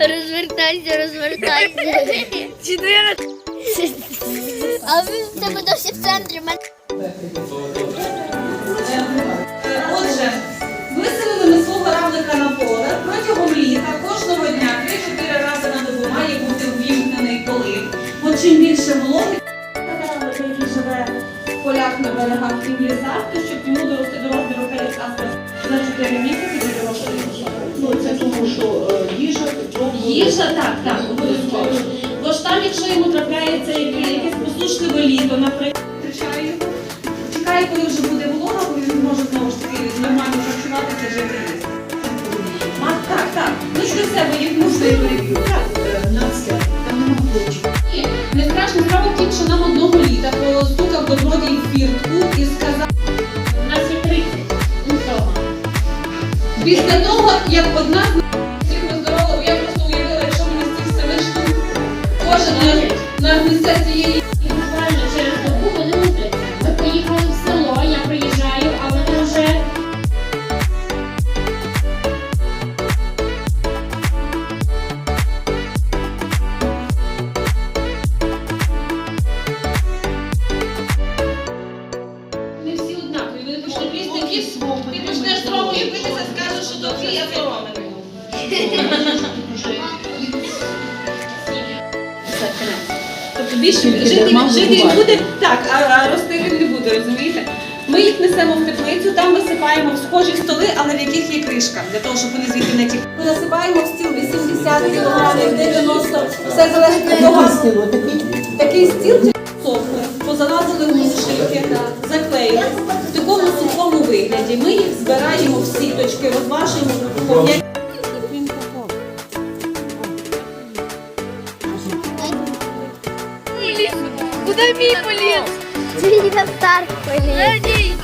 Розвертайся, розвертайся. А ви в тебе досі в центрі. Отже, виселили ми свого равлика на поле. Протягом літа кожного дня 3-4 рази на добу має бути увімкнений полив. Бо чим більше вологи, який живе в полях на берегах і в лісах, то щоб йому дорости до розміру каліця за 4 місяці. Ну, це тому, що е, їжа, Їжа, так, так, обов'язково. Бо ж там, якщо йому трапляється якесь посушливе літо, наприклад, втрачає його, чекає, коли вже буде волога, коли він зможе знову ж таки нормально харчуватися, жити їсти. А, так, так. Ну до себе плечі. Ні, не страшно, справа в тім, що нам одного літа постукав до другий фіртку і сказав, У нас є 30. Після того, як кожен на- цієї І буквально через добу вони мутляться. Ми поїхали в село, я приїжджаю, а вони вже Не всі однакові. Вони почнуть їсти якісь. Ти почнеш з ромою битися, скажеш, що то твій, а більше жити він буде так, а, а рости він не буде, розумієте? Ми їх несемо в теплицю, там висипаємо в схожі столи, але в яких є кришка, для того, щоб вони звідти не тікли. Ми насипаємо в стіл 80 кг, 90, все залежить від того. Такий. Стіл сохне, позалазили в мушики, заклеїли. В такому сухому вигляді ми їх збираємо в сіточки, розважуємо Куда мій старт поліз.